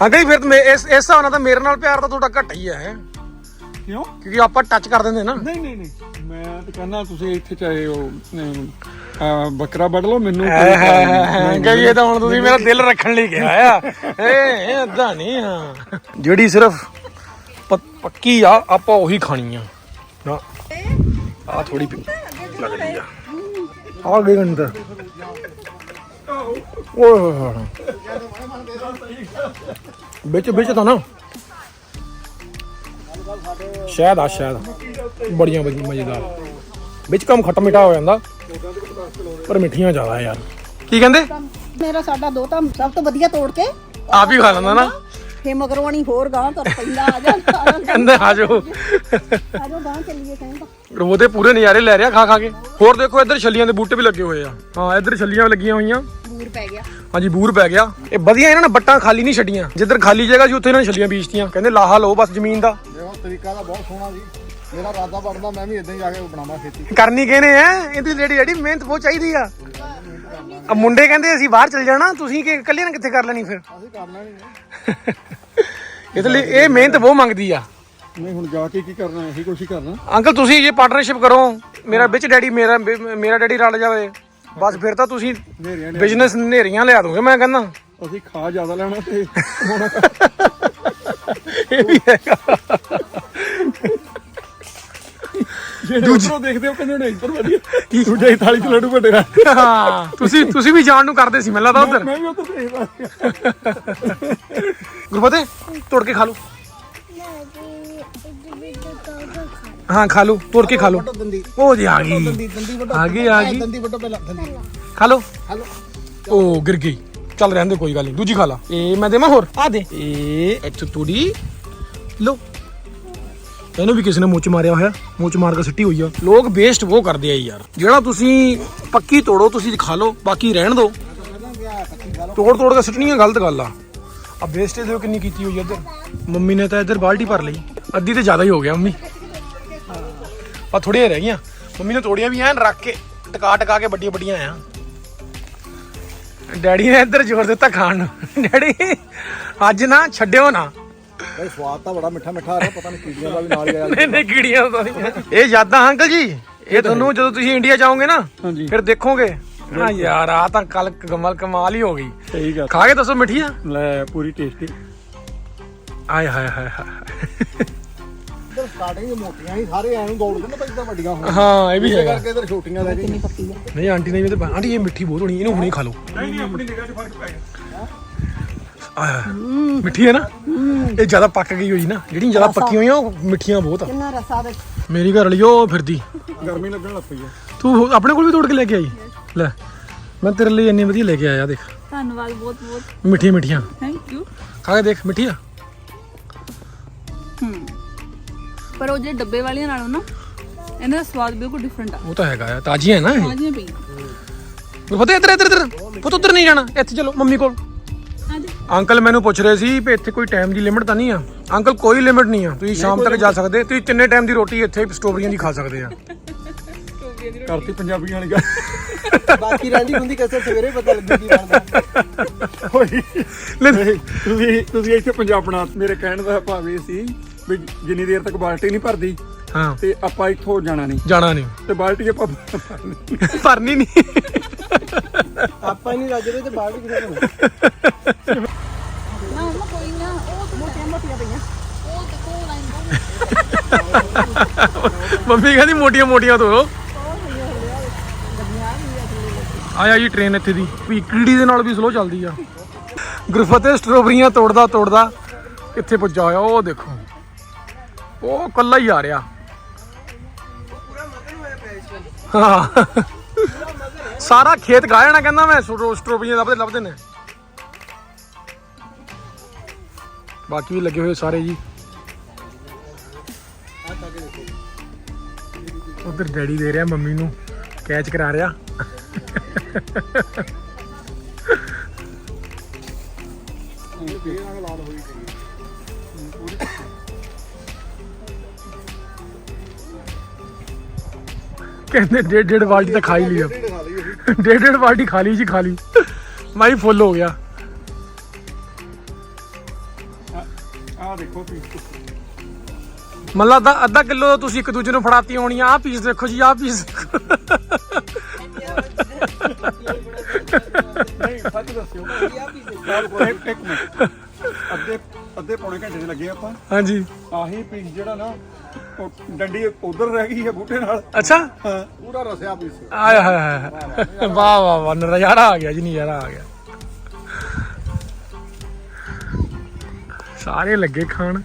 ਅੰਕਲ ਜੀ ਫਿਰ ਤਾਂ ਮੇ- ਇਸ ਇਸ ਹਿਸਾਬ ਨਾਲ ਤਾਂ ਮੇਰੇ ਨਾਲ ਪਿਆਰ ਤਾਂ ਤੁਹਾਡਾ ਘੱਟ ਹੀ ਹੈ। ਕਿਉਂ? ਕਿਉਂਕਿ ਆਪਾਂ ਟੱਚ ਕਰ ਦਿੰਦੇ ਨਾ। ਨਹੀਂ ਨਹੀਂ ਨਹੀਂ। ਮੈਂ ਤਾਂ ਕਹਿੰਦਾ ਤੁਸੀਂ ਇੱਥੇ ਚਾਹੇ ਉਹ ਅਮ, ਅਹ, ਬੱਕਰਾ ਵੱਢ ਲਓ ਮੈਨੂੰ ਕੋਈ ਹੈ ਗੱਲ ਨਹੀਂ। ਇਹ ਤਾਂ ਹੁਣ ਤੁਸੀਂ ਮੇਰਾ ਦਿਲ ਰੱਖਣ ਲਈ ਕਿਹਾ ਆ। ਏ ਏਦਾਂ ਨਹੀਂ ਆ। ਜਿਹੜੀ ਸਿਰਫ ਪ- ਪੱਕੀ ਆ ਆਪਾਂ ਉਹੀ ਖਾਣੀ ਆ। ਨਾ ਆ ਥੋੜੀ ਲੱਗਦੀ ਆ। ਆ ਗਈ ਅੰਦਰ ਓਏ ਹੋਏ ਹੋਏ ਹੋਏ। ਵਿੱਚ ਵਿੱਚ ਤਾਂ ਨਾ। ਸ਼ਾਇਦ ਆ ਸ਼ਾਇਦ ਬੜੀਆਂ ਮਜ਼ੇਦਾਰ। ਵਿੱਚ ਕੰਮ ਖੱਟਾ ਮਿੱਠਾ ਹੋ ਜਾਂਦਾ ਪਰ ਮਿੱਠੀਆਂ ਜ਼ਿਆਦਾ ਯਾਰ। ਕੀ ਕਹਿੰਦੇ? ਮੇਰਾ ਸਾਡਾ ਦੋਤਾ ਸਭ ਤੋਂ ਵਧੀਆ ਤੋੜ ਕੇ ਆਪ ਹੀ ਖਾ ਲੈਂਦਾ ਨਾ। ਫੇ ਮਗਰਵਾਣੀ ਹੋਰ ਗਾਂ ਤੁਰ ਪੈਂਦਾ ਆ ਜਾ ਕਹਿੰਦੇ ਆ ਜਾਓ। ਆ ਜਾ ਗਾਂ ਚੱਲੀਏ ਕਹਿੰਦਾ ਉਹਦੇ ਪੂਰੇ ਨਜ਼ਾਰੇ ਲੈ ਰਿਹਾ ਖਾ ਖਾ ਕੇ। ਹੋਰ ਦੇਖੋ ਇੱਧਰ ਛੱਲੀਆਂ ਦੇ ਬੂਟੇ ਵੀ ਲੱਗੇ ਹੋਏ ਆ। ਹਾਂ ਇੱਧਰ ਛੱਲੀਆਂ ਵੀ ਲੱਗੀਆਂ ਹੋਈਆਂ। ਬੂਰ ਪੈ ਗਿਆ। ਹਾਂਜੀ ਬੂਰ ਪੈ ਗਿਆ। ਇਹ ਵਧੀਆ ਇਹਨਾਂ ਨੇ ਬੱਟਾਂ ਖਾਲੀ ਨਹੀਂ ਛੱਡੀਆਂ। ਜਿੱਧਰ ਖਾਲੀ ਜਗ੍ਹਾ ਸੀ ਉੱਥੇ ਇਹਨਾਂ ਨੇ ਛੱਲੀਆਂ ਬੀਜਤੀਆਂ। ਕਹਿੰਦੇ ਲਾਹਾ ਲਓ ਬਸ ਜ਼ਮੀਨ ਦਾ। ਤਰੀਕਾ ਤਾਂ ਬਹੁਤ ਸੋਹਣਾ ਜੀ। ਮੇਰਾ ਰਾਦਾ ਬਣਦਾ ਮੈਂ ਵੀ ਇਦਾਂ ਹੀ ਜਾ ਕੇ ਬਣਾਵਾਂ ਖੇਤੀ। ਕਰਨੀ ਕਿਹਨੇ ਐ? ਇਹਦੀ ਜਿਹੜੀ ਜਿਹੜੀ ਮਿਹਨਤ ਬਹੁਤ ਚਾਹੀਦੀ ਆ। ਆ ਮੁੰਡੇ ਕਹਿੰਦੇ ਅਸੀਂ ਬਾਹਰ ਚਲ ਜਾਣਾ ਤੁਸੀਂ ਕਿ ਇਕੱਲੇ ਨੇ ਕਿੱਥੇ ਕਰ ਲੈਣੀ ਫਿਰ? ਅਸੀਂ ਕਰਨਾ ਨਹੀਂ ਇਹਦੇ ਲਈ ਇਹ ਮਿਹਨਤ ਬਹੁਤ ਮੰਗਦੀ ਆ। ਨਹੀਂ ਹੁਣ ਜਾ ਕੇ ਕੀ ਕਰਨਾ ਇਹੀ ਕੁਛ ਹੀ ਕਰਨਾ। ਅੰਕਲ ਤੁਸੀਂ ਇਹ ਪਾਰਟਨਰਸ਼ਿਪ ਕਰੋ ਮੇਰਾ ਵਿੱਚ ਡੈਡੀ ਮੇਰਾ ਮੇਰਾ ਡੈਡੀ ਰਲ ਜਾਵੇ ਬਸ ਫਿਰ ਤਾਂ ਤੁਸੀਂ ਬਿਜ਼ਨਸ ਨੇਰੀਆਂ ਲਿਆ ਦੋਗੇ ਮੈਂ ਕਹਿੰਦਾ। ਅਸੀਂ ਖਾ ਜ਼ਿਆਦਾ ਲੈਣਾ ਤੇ ਇਹ ਵੀ ਹੈਗਾ। ਜਿਹੜੇ ਉਧਰੋਂ ਦੇਖਦੇ ਹੋ ਕਹਿੰਦੇ ਨੇ ਇੱਧਰ ਵਧੀਆ। ਦੂਜੇ ਦੀ ਥਾਲੀ 'ਚ ਲੱਡੂ ਵੱਡੇ ਰੱਖ ਹਾਂ। ਤੁਸੀਂ ਤੁਸੀਂ ਵੀ ਜਾਣ ਨੂੰ ਕਰਦੇ ਸੀ ਮੈਨੂੰ ਲੱਗਦਾ ਉਧਰ। ਮੈਂ ਵੀ ਉਧਰ ਦੇਖਦਾ ਗੁਰਫਤੇ ਤੋੜ ਕੇ ਖਾ ਲਓ। ਹਾਂ ਖਾ ਲਓ ਤੋੜ ਕੇ ਖਾ ਲਓ। ਦੰਦੀ ਉਹ ਜੀ ਆ ਗਈ। ਦੰਦੀ ਦੰਦੀ ਵੱਟੋ ਆ ਗਈ ਆ ਗਈ। ਦੰਦੀ ਵੱਟੋ ਪਹਿਲਾਂ ਦੰਦੀ। ਖਾ ਲਓ। ਹਲੋ ਉਹ ਗਿਰ ਗਈ। ਚੱਲ ਰਹਿਣ ਦੇ ਕੋਈ ਗੱਲ ਨਹੀਂ। ਦੂਜੀ ਖਾ ਲਾ। ਇਹ ਮੈਂ ਦੇਵਾਂ ਹੋਰ? ਆ ਦੇ। ਇਹ ਇੱਥੇ ਤੂੜੀ। ਲੋ ਇਹਨੂੰ ਵੀ ਕਿਸੇ ਨੇ ਮੁੱਚ ਮਾਰਿਆ ਹੋਇਆ। ਮੁੱਚ ਮਾਰ ਕੇ ਸਿੱਟੀ ਹੋਈ ਆ। ਲੋਕ ਵੇਸਟ ਉਹ ਕਰਦੇ ਆ ਯਾਰ। ਜਿਹੜਾ ਤੁਸੀਂ ਪੱਕੀ ਤੋੜੋ ਤੁਸੀਂ ਖਾ ਲਓ। ਬਾਕੀ ਰਹਿਣ ਦਿਓ। ਤੋੜ ਤੋੜ ਕੇ ਸਿੱਟਣੀਆਂ ਗਲਤ ਗੱਲ ਆ। ਆ ਵੇਸਟੇਜ ਦੇਖੋ ਕਿੰਨੀ ਕੀਤੀ ਹੋਈ ਇੱਧਰ? ਮੰਮੀ ਨੇ ਤਾਂ ਇੱਧਰ ਬਾਲਟੀ ਭਰ ਲਈ। ਅੱਧੀ ਤੇ ਜ਼ਿਆਦਾ ਹੀ ਹੋ ਗਿਆ ਮੰਮੀ। ਆ ਥੋੜੀਆਂ ਰਹਿ ਗਈਆਂ। ਮੰਮੀ ਨੇ ਤੋੜੀਆਂ ਵੀ ਐਨ ਰੱਖ ਕੇ ਟਕਾ ਟਕਾ ਕੇ ਵੱਡੀਆਂ ਵੱਡੀਆਂ ਆ ਡੈਡੀ ਨੇ ਇੱਧਰ ਜ਼ੋਰ ਦਿੱਤਾ ਖਾਣ ਨੂੰ। ਡੈਡੀ ਅੱਜ ਨਾ ਛੱਡਿਓ ਨਾ। ਬਈ ਸਵਾਦ ਤਾਂ ਬੜਾ ਮਿੱਠਾ ਮਿੱਠਾ ਆ ਰਿਹਾ ਪਤਾ ਨਹੀਂ ਕੀੜੀਆਂ ਦਾ ਵੀ ਨਾਲ ਹੀ ਆਇਆ ਨਹੀਂ ਨਹੀਂ ਕੀੜੀਆਂ ਤਾਂ ਨਹੀਂ ਇਹ ਯਾਦਾਂ ਅੰਕਲ ਜੀ ਇਹ ਤੁਹਾਨੂੰ ਜਦੋਂ ਤੁਸੀਂ ਇੰਡੀਆ ਜਾਓਗੇ ਨਾ ਹਾਂਜੀ। ਫਿਰ ਦੇਖੋਗੇ। ਹਾਂ ਯਾਰ ਆ ਤਾਂ ਕੱਲ ਕਮਲ ਕਮਾਲ ਹੀ ਹੋ ਗਈ। ਸਹੀ ਗੱਲ। ਖਾ ਕੇ ਦੱਸੋ ਮਿੱਠੀਆਂ। ਲੈ ਪੂਰੀ ਟੇਸਟੀ ਆਏ ਹਾਏ ਹਾਏ ਹਾਏ। ਸਟਾਰਟਿੰਗ ਮੋਟੀਆਂ ਹੀ ਸਾਰੇ ਐਂ ਨੂੰ ਦੌੜਦੇ ਨੇ ਤਾਂ ਇਦਾਂ ਵੱਡੀਆਂ ਹੋਣ। ਹਾਂ ਇਹ ਵੀ ਇਸੇ ਹੈਗਾ। ਕਰਕੇ ਇੱਧਰ ਛੋਟੀਆਂ ਲੈ ਗਈਆਂ ਨਹੀਂ ਆਂਟੀ ਨੇ ਵੀ ਤਾਂ ਆਂਟੀ ਇਹ ਮਿੱਠੀ ਬਹੁਤ ਹੋਣੀ ਇਹਨੂੰ ਹੁਣੇ ਖਾ ਲਓ। ਨਹੀਂ ਨਹੀਂ ਆਪਣੀ ਨਿਗਾਹ 'ਚ ਫ਼ਰਕ ਪੈ ਗਿਆ। ਆਏ ਹਾਏ। ਮਿੱਠੀ ਹੈ ਨਾ? ਇਹ ਜ਼ਿਆਦਾ ਪੱਕ ਗਈ ਹੋਈ ਨਾ ਜਿਹੜੀਆਂ ਜ਼ਿਆਦਾ ਪੱਕੀਆਂ ਹੋਈਆਂ ਉਹ ਮਿੱਠੀਆਂ ਬਹੁਤ ਆ। ਕਿੰਨਾ ਰਸਾ ਵਿੱਚ ਮੇਰੀ ਘਰ ਵਾਲੀ ਉਹ ਫਿਰਦੀ। ਗਰਮੀ ਲੱਗਣ ਲੱਗ ਪਈ ਆ। ਤੂੰ ਆਪਣੇ ਕੋਲ ਵੀ ਤੋੜ ਕੇ ਲੈ ਕੇ ਆਈ। ਲੈ ਮੈਂ ਤੇਰੇ ਲਈ ਇੰਨੀ ਵਧੀਆ ਲੈ ਕੇ ਆਇਆ ਦੇਖ। ਧੰਨਵਾਦ ਬਹੁਤ ਬਹੁਤ। ਮਿੱਠੀਆਂ ਮਿੱਠੀਆਂ। ਥੈਂਕ ਯੂ ਖਾ ਕੇ ਦੇਖ ਮਿੱਠੀ ਆ। ਹੂੰ। ਪਰ ਉਹ ਜਿਹੜੇ ਡੱਬੇ ਵਾਲੀਆਂ ਨਾਲੋਂ ਨਾ ਇਹਨਾਂ ਦਾ ਸਵਾਦ ਬਿਲਕੁਲ ਡਿਫਰੈਂਟ ਆ। ਉਹ ਤਾਂ ਹੈਗਾ ਆ ਤਾਜ਼ੀਆਂ ਹੈ ਨਾ ਇਹ। ਆਜੀਆਂ ਪਈ ਪਤਾ ਇੱਧਰ ਇੱਧਰ ਇੱਧਰ ਪੁੱਤ ਉੱਧਰ ਨਹੀਂ ਜਾਣਾ ਇੱਥੇ ਚਲੋ ਮੰਮੀ ਕੋਲ। ਅੰਕਲ ਮੈਨੂੰ ਪੁੱਛ ਰਹੇ ਸੀ ਵੀ ਇੱਥੇ ਕੋਈ ਟਾਈਮ ਦੀ ਲਿਮਿਟ ਤਾਂ ਨਹੀਂ ਆ? ਅੰਕਲ ਕੋਈ ਲਿਮਿਟ ਨਹੀਂ ਆ। ਤੁਸੀਂ ਸ਼ਾਮ ਤੱਕ ਜਾ ਸਕਦੇ ਤੁਸੀਂ ਤਿੰਨੇ ਟਾਈਮ ਦੀ ਰੋਟੀ ਇੱਥੇ ਸਟ੍ਰਾਬੇਰੀਆਂ ਦੀ ਖਾ ਸਕਦੇ ਆ। ਕਰਤੀ ਪੰਜਾਬੀਆਂ ਵਾਲੀ ਗੱਲ। ਬਾਕੀ ਰਹਿੰਦੀ ਹੁੰਦੀ ਕਿਸੇ ਸਵੇਰੇ ਪਤਾ ਲੱਗੂ ਕੀ ਬਣਦਾ। ਹੋਈ ਨਹੀਂ, ਤੁਸੀਂ ਤੁਸੀਂ ਇੱਥੇ ਪੰਜਾਬ ਬਣਾ ਮੇਰੇ ਕਹਿਣ ਦਾ ਭਾਵ ਇਹ ਸੀ ਵੀ ਜਿੰਨੀ ਦੇਰ ਤੱਕ ਬਾਲਟੀ ਨਹੀਂ ਭਰਦੀ ਹਾਂ। ਤੇ ਆਪਾਂ ਇੱਥੋਂ ਜਾਣਾ ਨਹੀਂ। ਜਾਣਾ ਨਹੀਂ। ਤੇ ਬਾਲਟੀ ਆਪਾਂ ਭਰਨੀ। ਨਹੀਂ। ਆਪਾਂ ਹੀ ਨਹੀਂ ਰੱਜਦੇ ਤੇ ਬਾਹਰ ਵੀ ਕਿਸੇ ਨੂੰ ਨਾ ਮਮਾ ਕੋਈ ਨਾ ਉਹ ਤਾਂ ਮੋਟੀਆਂ ਮੋਟੀਆਂ ਪਈਆਂ। ਉਹ ਤੇ ਕੋਲ ਆਈ ਮੰਮੀ ਕਹਿੰਦੀ ਮੋਟੀਆਂ ਮੋਟੀਆਂ ਤੋੜੋ ਆਇਆ ਜੀ ਟ੍ਰੇਨ ਇੱਥੇ ਦੀ। ਵੀ ਕੀੜੀ ਦੇ ਨਾਲ ਵੀ ਸਲੋ ਚੱਲਦੀ ਆ। ਗੁਰਫਤਿਹ ਸਟ੍ਰਾਬੇਰੀਆਂ ਤੋੜਦਾ ਤੋੜਦਾ ਇੱਥੇ ਪੁੱਜਾ ਹੋਇਆ ਉਹ ਦੇਖੋ। ਉਹ ਕੱਲਾ ਹੀ ਆ ਰਿਹਾ। ਹਾਂ। ਸਾਰਾ ਖੇਤ ਗਾ ਜਾਣਾ ਕਹਿੰਦਾ ਮੈਂ, ਸਟ੍ਰੋ- ਸਟ੍ਰਾਬੇਰੀਆਂ ਲੱਭਦੇ ਲੱਭਦੇ ਨੇ। ਬਾਕੀ ਵੀ ਲੱਗੇ ਹੋਏ ਸਾਰੇ ਜੀ। ਉਧਰ ਡੈਡੀ ਦੇ ਰਿਹਾ, ਮੰਮੀ ਨੂੰ ਕੈਚ ਕਰਾ ਰਿਹਾ। ਕਹਿੰਦੇ ਡੇਢ ਡੇਢ ਬਾਲਟੀ ਤਾਂ ਖਾ ਹੀ ਲਈ ਆ। ਡੇਢ ਡੇਢ ਬਾਲਟੀ ਖਾ ਲਈ ਜੀ ਖਾ ਲਈ। ਮਾਈ ਫੁੱਲ ਹੋ ਗਿਆ। ਦੇਖੋ ਪੀਸ ਮਤਲਬ ਅੱਧਾ ਅੱਧਾ ਕਿਲੋ ਤੁਸੀਂ ਇੱਕ ਦੂਜੇ ਨੂੰ ਫੜਾਤੀ ਹੋਣੀਆਂ ਆਹ ਪੀਸ ਦੇਖੋ ਜੀ ਆਹ ਪੀਸ ਨਹੀਂ ਸੱਚ ਦੱਸਿਓ। ਇੱਕ ਇੱਕ ਮਿੰਟ। ਅੱਧੇ ਅੱਧੇ ਪੌਣੇ ਘੰਟੇ ਦੇ ਲੱਗੇ ਆਪਾਂ। ਹਾਂਜੀ। ਆਹੀ ਪੀਸ ਜਿਹੜਾ ਨਾ ਉਹ ਡੰਡੀ ਉਧਰ ਰਹਿ ਗਈ ਹੈ ਬੂਟੇ ਨਾਲ। ਅੱਛਾ? ਪੂਰਾ ਰਸਿਆ ਪੀਸ ਆਇਆ ਹਾਏ ਹਾਏ ਵਾਹ ਵਾਹ ਵਾਹ ਨਜ਼ਾਰਾ ਆ ਗਿਆ ਜੀ ਨਜ਼ਾਰਾ ਆ ਗਿਆ। ਸਾਰੇ ਲੱਗੇ ਖਾਣ।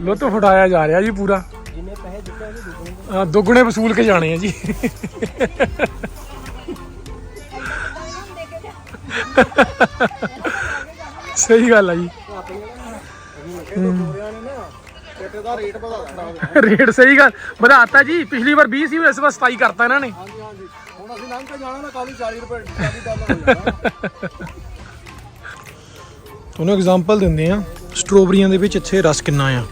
ਲੁੱਤਫ ਉਠਾਇਆ ਜਾ ਰਿਹਾ ਜੀ ਪੂਰਾ। ਜਿੰਨੇ ਪੈਸੇ ਦਿੱਤੇ ਉਹਦੇ ਦੁੱਗਣੇ ਅਹ ਦੁੱਗਣੇ ਵਸੂਲ ਕੇ ਜਾਣੇ ਆ ਜੀ। ਸਹੀ ਗੱਲ ਆ ਜੀ। ਰੇਟ ਸਹੀ ਗੱਲ। ਵਧਾਤਾ ਜੀ, ਪਿਛਲੀ ਵਾਰ 20 ਸੀ ਇਸ ਵਾਰ 27 ਕਰਤਾ ਇਹਨਾਂ ਨੇ। ਹਾਂਜੀ ਹਾਂਜੀ ਹੁਣ ਅਸੀਂ ਲੰਘ ਕੇ ਜਾਣਾ ਨਾ ਕੱਲ 40 ਰੁਪਏ 40 ਡਾਲਰ ਹੋ ਜਾਣਾ ਤੁਹਾਨੂੰ ਐਗਜ਼ਾਮਪਲ ਦਿੰਦੇ ਆ ਸਟ੍ਰਾਬੇਰੀਆਂ ਦੇ ਵਿੱਚ ਇੱਥੇ ਰਸ ਕਿੰਨਾ ਆ?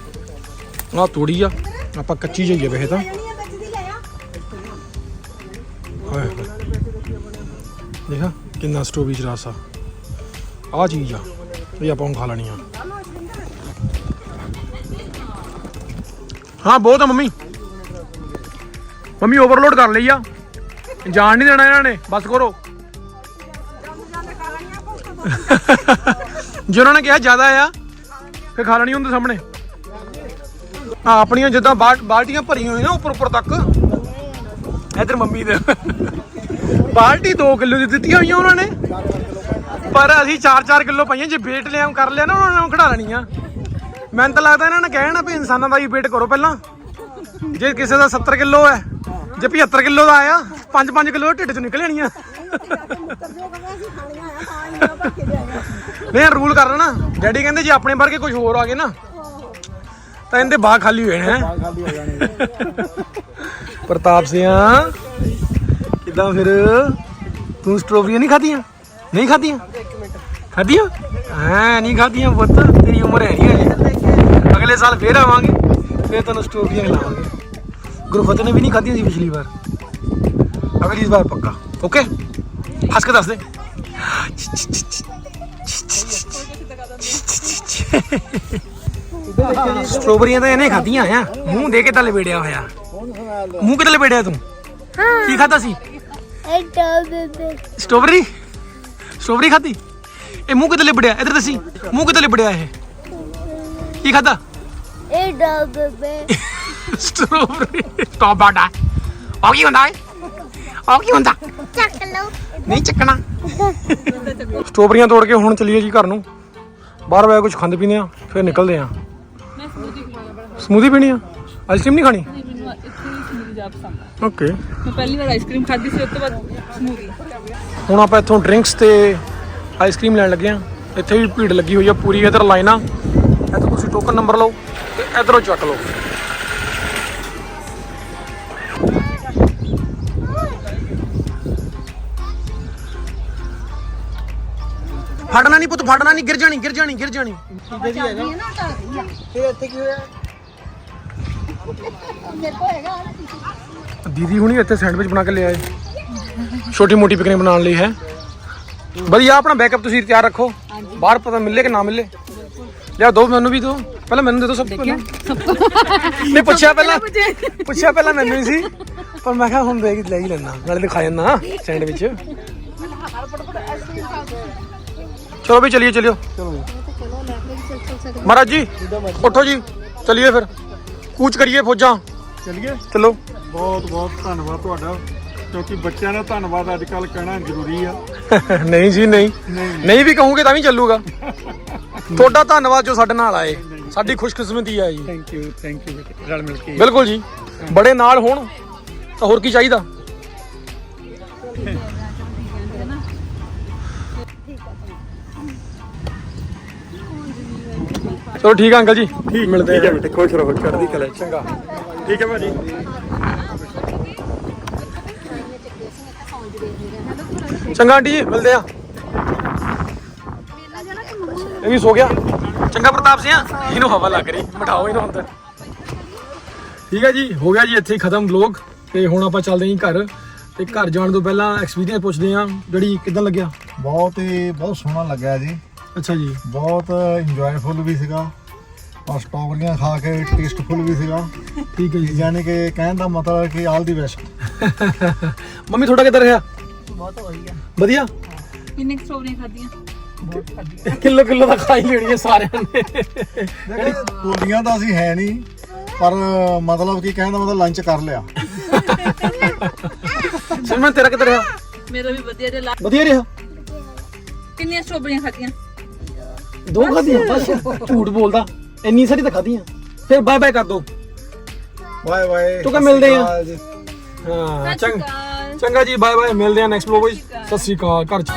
ਆਹ ਤੋੜੀ ਆ। ਆਪਾਂ ਕੱਚੀ ਜਾਈਏ ਵੈਸੇ ਤਾਂ। ਦੇਖਾ ਕਿੰਨਾ ਸਟ੍ਰਾਬੇਰੀ ਚ ਰਸ ਆ। ਆ ਚੀਜ਼ ਆ। ਇਹ ਆਪਾਂ ਹੁਣ ਖਾ ਲੈਣੀ ਆ। ਹਾਂ, ਬਹੁਤ ਆ ਮੰਮੀ। ਮੰਮੀ ਓਵਰਲੋਡ ਕਰ ਲਈ ਆ। ਜਾਣ ਨਹੀਂ ਦੇਣਾ ਇਹਨਾਂ ਨੇ, ਬਸ ਕਰੋ। ਜੇ ਉਹਨਾਂ ਨੇ ਕਿਹਾ ਜ਼ਿਆਦਾ ਆ, ਫਿਰ ਖਾ ਲੈਣੀ ਹੁੰਦੇ ਸਾਹਮਣੇ। ਆ ਆਪਣੀਆਂ ਜਿੱਦਾਂ ਬਾਲ- ਬਾਲਟੀਆਂ ਭਰੀਆਂ ਹੋਈਆਂ ਨਾ ਉੱਪਰ ਉੱਪਰ ਤੱਕ। ਇਧਰ ਮੰਮੀ ਦੇ। ਬਾਲਟੀ 2 ਕਿਲੋ ਦੀ ਦਿੱਤੀਆਂ ਹੋਈਆਂ ਉਹਨਾਂ ਨੇ। ਪਰ ਅਸੀਂ 4-4 ਕਿਲੋ ਪਾਈਆਂ, ਜੇ ਵੇਟ ਲਿਆ ਕਰ ਲਿਆ ਨਾ, ਉਹਨਾਂ ਨੇ ਖੜਾ ਲੈਣੀਆਂ। ਮੈਨੂੰ ਤਾਂ ਲੱਗਦਾ ਇਹਨਾਂ ਨੇ ਕਹਿਣਾ ਵੀ ਇਨਸਾਨਾਂ ਦਾ ਹੀ weight ਕਰੋ ਪਹਿਲਾਂ। ਜੇ ਕਿਸੇ ਦਾ 70 ਕਿਲੋ ਹੈ ਜੇ 75 ਕਿਲੋ ਦਾ ਆਇਆ 5-5 ਕਿਲੋ ਢਿੱਡ ਚੋਂ ਨਿਕਲ ਜਾਣੀਆਂ। ਨਹੀਂ ਰੂਲ ਕਰ ਲੈਣਾ। ਡੈਡੀ ਕਹਿੰਦੇ ਜੇ ਆਪਣੇ ਵਰਗੇ ਕੁਝ ਹੋਰ ਆ ਗਏ ਨਾ ਤਾਂ ਇਹਦੇ ਬਾਗ ਖਾਲੀ ਹੋਏ ਨੇ ਹੈਂ। ਖਾਲੀ ਹੋ ਜਾਣੀ ਪ੍ਰਤਾਪ ਸਿਆ ਕਿਦਾਂ ਫਿਰ? ਤੂੰ ਸਟ੍ਰਾਬੇਰੀਆਂ ਨਹੀਂ ਖਾਧੀਆਂ? ਨਹੀਂ ਖਾਧੀਆਂ? ਖਾਧੀਆਂ? ਹਾਂ ਨਹੀਂ ਖਾਧੀਆਂ ਪੁੱਤ ਤੇਰੀ ਉਮਰ ਹੈ ਨਹੀਂ ਹਜੇ। ਅਗਲੇ ਸਾਲ ਫੇਰ ਆਵਾਂਗੇ ਫੇਰ ਤੈਨੂੰ ਸਟ੍ਰਾਬੇਰੀਆਂ ਖਿਲਾਵਾਂਗੇ ਗੁਰਫਤ ਨੇ ਵੀ ਨਹੀਂ ਖਾਧੀਆਂ ਸੀ ਪਿਛਲੀ ਵਾਰ ਅਗਲੀ ਵਾਰ ਪੱਕਾ ਓਕੇ ਹੱਸ ਕੇ ਦੱਸ ਦੇ ਸਟ੍ਰਾਬੇਰੀਆਂ ਤਾਂ ਇਹਨੇ ਖਾਧੀਆਂ ਆ ਮੂੰਹ ਦੇ ਕੇ ਤਾਂ ਲਪੇੜਿਆ ਹੋਇਆ ਹੁਣ ਸਮੈਲ ਮੂੰਹ ਕਿਤੇ ਲਪੇੜਿਆ ਤੂੰ ਕੀ ਖਾਦਾ ਸੀ ਐਡਾ ਬੇਬੇ ਸਟ੍ਰਾਬੇਰੀ ਸਟ੍ਰਾਬੇਰੀ ਖਾਦੀ ਇਹ ਮੂੰਹ ਕਿਤੇ ਲਿਬੜਿਆ ਇੱਧਰ ਦੱਸੀ ਮੂੰਹ ਕਿਤੇ ਲਿਬੜਿਆ ਇਹ ਕੀ ਖਾਦਾ ਐਡਾ ਬੇਬੇ ਸਟ੍ਰਾਬੇਰੀ ਟੌਪ ਬਾਟਾ ਉਹ ਕੀ ਹੁੰਦਾ ਹੈ ਉਹ ਕੀ ਹੁੰਦਾ? ਚੱਕ ਲਓ। ਨਹੀਂ ਚੱਕਣਾ। ਸਟ੍ਰਾਬੇਰੀਆਂ ਤੋੜ ਕੇ ਹੁਣ ਚੱਲੀਏ ਜੀ ਘਰ ਨੂੰ। ਬਾਹਰ ਬੈ ਕੁਝ ਖਾਂਦੇ ਪੀਂਦੇ ਆ ਫਿਰ ਨਿਕਲਦੇ ਆ ਮੈਂ ਸਮੂਦੀ ਖਾਣਾ ਬੜਾ ਸਮੂਦੀ ਪੀਣੀ ਆ? ਆਈਸਕ੍ਰੀਮ ਨਹੀਂ ਖਾਣੀ? ਨਹੀਂ ਮੈਨੂੰ ਇੱਥੇ ਹੀ ਸਮੂਦੀ ਜਾ ਪਸੰਦ ਆ। ਓਕੇ ਮੈਂ ਪਹਿਲੀ ਵਾਰ ਆਈਸਕ੍ਰੀਮ ਖਾਧੀ ਸੀ ਉਸ ਤੋਂ ਬਾਅਦ ਸਮੂਦੀ ਹੁਣ ਆਪਾਂ ਇੱਥੋਂ ਡਰਿੰਕਸ ਤੇ ਆਈਸਕ੍ਰੀਮ ਲੈਣ ਲੱਗੇ ਆ ਇੱਥੇ ਵੀ ਭੀੜ ਲੱਗੀ ਹੋਈ ਆ ਪੂਰੀ ਇਧਰ ਲਾਈਨ ਆ। ਇੱਥੋਂ ਤੁਸੀਂ ਟੋਕਨ ਨੰਬਰ ਲਓ ਤੇ ਇਧਰੋਂ ਚੱਕ ਲਓ। ਫੜਨਾ ਨਹੀਂ ਪੁੱਤ ਫੜਨਾ ਨਹੀਂ ਗਿਰ ਜਾਣੀ ਗਿਰ ਜਾਣੀ ਗਿਰ ਜਾਣੀ। ਫਿਰ ਇੱਥੇ ਕੀ ਹੋਇਆ? ਦੀਦੀ ਹੁਣੀ ਇੱਥੇ ਸੈਂਡਵਿਚ ਬਣਾ ਕੇ ਲਿਆਏ। ਛੋਟੀ ਮੋਟੀ ਪਿਕਨਿਕ ਬਣਾਉਣ ਲਈ ਹੈ। ਵਧੀਆ ਆਪਣਾ ਬੈਕਅਪ ਤੁਸੀਂ ਤਿਆਰ ਰੱਖੋ। ਬਾਹਰ ਪਤਾ ਮਿਲੇ ਕਿ ਨਾ ਮਿਲੇ। ਲਿਆ ਦੋ ਮੈਨੂੰ ਵੀ ਦੋ ਪਹਿਲਾਂ ਮੈਨੂੰ ਦੇ ਦੋ ਸਭ ਤੋਂ ਪਹਿਲਾਂ ਨਹੀਂ ਪੁੱਛਿਆ ਪਹਿਲਾਂ ਪੁੱਛਿਆ ਪਹਿਲਾਂ ਮੈਨੂੰ ਹੀ ਸੀ ਪਰ ਮੈਂ ਕਿਹਾ ਹੁਣ ਦੇਖ ਲੈ ਹੀ ਲੈਣਾ ਨਾਲੇ ਦਿਖਾ ਜਾਂਦਾ ਸੈਂਡਵਿਚ ਚਲੋ ਵੀ ਚਲਿਏ ਚਲਿਓ ਮਹਾਰਾਜ ਜੀ ਉੱਠੋ ਜੀ ਚਲਿਏ ਫਿਰ ਕੂਚ ਕਰੀਏ ਫੌਜਾਂ ਚਲਿਏ ਚਲੋ ਬਹੁਤ ਬਹੁਤ ਧੰਨਵਾਦ ਤੁਹਾਡਾ ਕਿਉਂਕਿ ਬੱਚਿਆਂ ਦਾ ਧੰਨਵਾਦ ਅੱਜ ਕੱਲ ਕਹਿਣਾ ਜ਼ਰੂਰੀ ਆ ਨਹੀਂ ਜੀ ਨਹੀਂ। ਨਹੀਂ। ਵੀ ਕਹੋਗੇ ਤਾਂ ਵੀ ਚੱਲੂਗਾ। ਤੁਹਾਡਾ ਧੰਨਵਾਦ ਜੋ ਸਾਡੇ ਨਾਲ ਆਏ। ਸਾਡੀ ਖੁਸ਼ਕਿਸਮਤੀ ਹੈ ਜੀ। ਥੈਂਕ ਯੂ ਥੈਂਕ ਯੂ ਰਲ ਮਿਲ ਕੇ। ਬਿਲਕੁਲ ਜੀ। ਬੜੇ ਨਾਲ ਹੋਣ ਤਾਂ ਹੋਰ ਕੀ ਚਾਹੀਦਾ? ਚਲੋ ਠੀਕ ਆ ਅੰਕਲ ਜੀ। ਮਿਲਦੇ ਆ। ਬੇਟੇ ਖੁਸ਼ ਰਹੋ ਚੜ੍ਹਦੀ ਕਲਾ। ਚੰਗਾ। ਠੀਕ ਹੈ ਭਾਜੀ। ਚੰਗਾ ਆਂਟੀ ਜੀ ਮਿਲਦੇ ਆ। ਇਹ ਵੀ ਸੋ ਗਿਆ। ਚੰਗਾ ਪ੍ਰਤਾਪ ਸਿੰਘ ਇਹਨੂੰ ਹਵਾ ਲੱਗ ਰਹੀ ਬਿਠਾਓ ਇਹਨੂੰ ਅੰਦਰ। ਠੀਕ ਹੈ ਜੀ ਹੋ ਗਿਆ ਜੀ ਇੱਥੇ ਖਤਮ ਵਲੌਗ ਤੇ ਹੁਣ ਆਪਾਂ ਚੱਲਦੇ ਹਾਂ ਘਰ। ਤੇ ਘਰ ਜਾਣ ਤੋਂ ਪਹਿਲਾਂ ਐਕਸਪੀਰੀਅੰਸ ਪੁੱਛਦੇ ਹਾਂ ਜਿਹੜੀ ਕਿਦਾਂ ਲੱਗਿਆ? ਬਹੁਤ ਹੀ ਬਹੁਤ ਸੋਹਣਾ ਲੱਗਾ ਜੀ। ਅੱਛਾ ਜੀ। ਬਹੁਤ ਇੰਜੋਏਫੁਲ ਵੀ ਸੀਗਾ। ਔਰ ਸਟ੍ਰਾਬੇਰੀਆਂ ਖਾ ਕੇ ਟੇਸਟਫੁਲ ਵੀ ਸੀਗਾ। ਠੀਕ ਹੈ ਜੀ। ਯਾਨੀ ਕਿ ਕਹਿਣ ਦਾ ਮਤਲਬ ਕਿ ਆਲ ਦੀ ਬੈਸਟ ਮੰਮੀ ਤੁਹਾਡਾ ਕਿੱਧਰ ਰਿਹਾ? ਬਹੁਤ ਵਧੀਆ ਵਧੀਆ? ਕਿੰਨੇ ਕੁ ਸਟ੍ਰਾਬੇਰੀਆਂ ਖਾਧੀਆਂ? ਕਿਲੋ ਕਿਲੋ ਦਾ ਖਾਈ ਲੈਣੀ ਹੈ ਸਾਰਿਆਂ ਨੇ। ਤੋਲੀਆਂ ਤਾਂ ਅਸੀਂ ਹੈ ਨਹੀਂ ਪਰ ਮਤਲਬ ਕਿ ਕਹਿਣ ਦਾ ਮਤਲਬ ਲੰਚ ਕਰ ਲਿਆ। ਸਿਮਰਨ ਤੇਰਾ ਕਿੱਧਰ ਰਿਹਾ? ਮੇਰਾ ਵੀ ਵਧੀਆ ਜਿਹਾ ਲਾ- ਵਧੀਆ ਰਿਹਾ? ਕਿੰਨੀਆਂ ਸਟ੍ਰਾਬੇਰੀਆਂ ਖਾਧੀਆਂ? ਦੋ ਖਾਧੀਆਂ ਬਸ। ਝੂਠ ਬੋਲਦਾ। ਇੰਨੀ ਸਾਰੀ ਤਾਂ ਖਾਧੀਆਂ। ਫਿਰ ਬਾਏ ਬਾਏ ਕਰ ਦੋ। ਬਾਏ ਬਾਏ ਤੂੰ ਕਹ ਮਿਲਦੇ ਆ? ਹਾਂ ਚੰਗਾ। ਚੰਗਾ ਜੀ ਬਾਏ ਬਾਏ ਮਿਲਦੇ ਆ ਨੈਕਸਟ ਵਲੋਗ ਵਿੱਚ। ਸਤਿ ਸ੍ਰੀ ਅਕਾਲ ਘਰ ਚ।